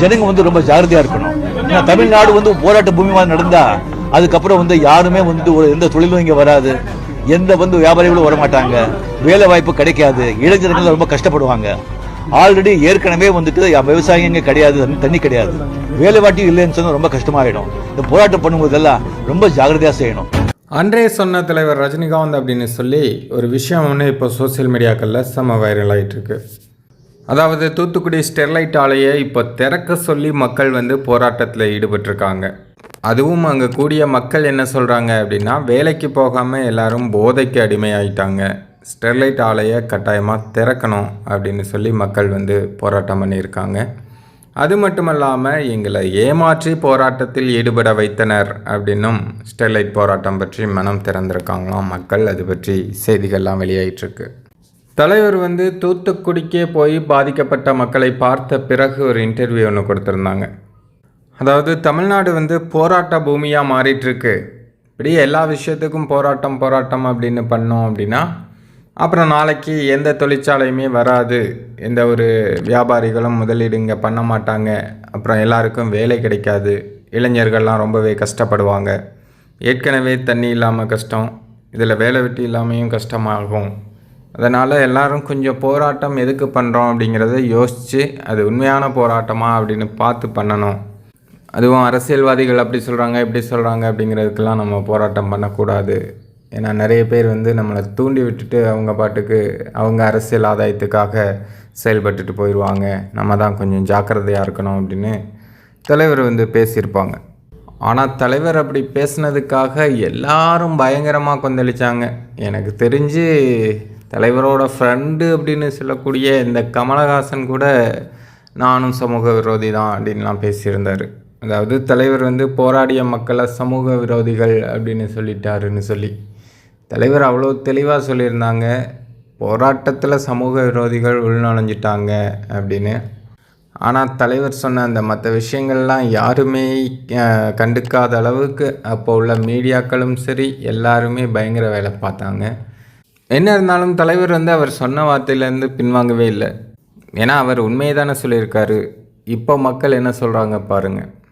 ஜனங்க வந்து ரொம்ப ஜாகிரதையா இருக்கணும். ஏன்னா தமிழ்நாடு வந்து போராட்ட பூமி மாதிரி நடந்தா அதுக்கப்புறம் வந்து யாருமே வந்து ஒரு எந்த தொழிலும் இங்க வராது. எந்த வந்து வியாபாரிகளும் வர மாட்டாங்க வேலை வாய்ப்பு கிடைக்காது. இளைஞர்கள் ரொம்ப கஷ்டப்படுவாங்க. ஆல்ரெடி ஏற்கனவே வந்துட்டு விவசாயம் கிடையாது. தண்ணி- தண்ணி கிடையாது. வேலை வாட்டி இல்லைன்னு சொன்னால் ரொம்ப கஷ்டமாயிடும். இந்த போராட்டம் பண்ணும்போதெல்லாம் ரொம்ப ஜாகிரதையாக செய்யணும். அன்றே சொன்ன தலைவர் ரஜினிகாந்த் அப்படின்னு சொல்லி ஒரு விஷயம் ஒன்று இப்போ சோசியல் மீடியாக்களில் செம வைரல் ஆகிட்டு இருக்கு. அதாவது தூத்துக்குடி ஸ்டெர்லைட் ஆலையை இப்போ திறக்க சொல்லி மக்கள் வந்து போராட்டத்தில் ஈடுபட்டிருக்காங்க. அதுவும் அங்கே கூடிய மக்கள் என்ன சொல்கிறாங்க அப்படின்னா வேலைக்கு போகாமல் எல்லாரும் போதைக்கு அடிமையாயிட்டாங்க. ஸ்டெர்லைட் ஆலையை கட்டாயமாக திறக்கணும் அப்படின்னு சொல்லி மக்கள் வந்து போராட்டம் பண்ணியிருக்காங்க. அது மட்டுமல்லாமல் எங்களை ஏமாற்றி போராட்டத்தில் ஈடுபட வைத்தனர் அப்படின்னும் ஸ்டெர்லைட் போராட்டம் பற்றி மனம் திறந்திருக்காங்களாம் மக்கள். அது பற்றி செய்திகள்லாம் வெளியாயிட்ருக்கு தலைவர் வந்து தூத்துக்குடிக்கே போய் பாதிக்கப்பட்ட மக்களை பார்த்த பிறகு ஒரு இன்டர்வியூ ஒன்று கொடுத்துருந்தாங்க. அதாவது தமிழ்நாடு வந்து போராட்ட பூமியாக மாறிட்டுருக்கு. இப்படி எல்லா விஷயத்துக்கும் போராட்டம் போராட்டம் அப்படின்னு பண்ணோம் அப்படின்னா அப்புறம் நாளைக்கு எந்த தொழிற்சாலையுமே வராது. எந்த ஒரு வியாபாரிகளும் முதலீடு இங்கே பண்ண மாட்டாங்க. அப்புறம் எல்லாருக்கும் வேலை கிடைக்காது. இளைஞர்கள்லாம் ரொம்பவே கஷ்டப்படுவாங்க. ஏற்கனவே தண்ணி இல்லாமல் கஷ்டம். இதில் வேலை வெட்டி இல்லாமையும் கஷ்டமாகும். அதனால் எல்லோரும் கொஞ்சம் போராட்டம் எதுக்கு பண்ணுறோம் அப்படிங்கிறத யோசித்து அது உண்மையான போராட்டமா அப்படின்னு பார்த்து பண்ணணும். அதுவும் அரசியல்வாதிகள் அப்படி சொல்கிறாங்க இப்படி சொல்கிறாங்க அப்படிங்கிறதுக்கெல்லாம் நம்ம போராட்டம் பண்ணக்கூடாது. ஏன்னா நிறைய பேர் வந்து நம்மளை தூண்டி விட்டுட்டு அவங்க பாட்டுக்கு அவங்க அரசியல் ஆதாயத்துக்காக செயல்பட்டுட்டு போயிடுவாங்க. நம்ம தான் கொஞ்சம் ஜாக்கிரதையாக இருக்கணும் அப்படின்னு தலைவர் வந்து பேசியிருப்பாங்க. ஆனால் தலைவர் அப்படி பேசுனதுக்காக எல்லாரும் பயங்கரமாக கொந்தளிச்சாங்க. எனக்கு தெரிஞ்சு தலைவரோட ஃப்ரெண்டு அப்படின்னு சொல்லக்கூடிய இந்த கமலஹாசன் கூட நானும் சமூக விரோதி தான் அப்படின்லாம் பேசியிருந்தார். அதாவது தலைவர் வந்து போராடிய மக்களை சமூக விரோதிகள் அப்படின்னு சொல்லிட்டாருன்னு சொல்லி. தலைவர் அவ்வளோ தெளிவாக சொல்லியிருந்தாங்க. போராட்டத்தில் சமூக விரோதிகள் உள்நுழைஞ்சிட்டாங்க அப்படின்னு. ஆனால் தலைவர் சொன்ன அந்த மற்ற விஷயங்கள்லாம் யாருமே கண்டுக்காத அளவுக்கு அப்போ உள்ள மீடியாக்களும் சரி எல்லாருமே பயங்கர வேலை பார்த்தாங்க. என்ன இருந்தாலும் தலைவர் வந்து அவர் சொன்ன வார்த்தையிலேருந்து பின்வாங்கவே இல்லை. ஏன்னா அவர் உண்மையை தானே சொல்லியிருக்காரு. இப்போ மக்கள் என்ன சொல்கிறாங்க பாருங்கள்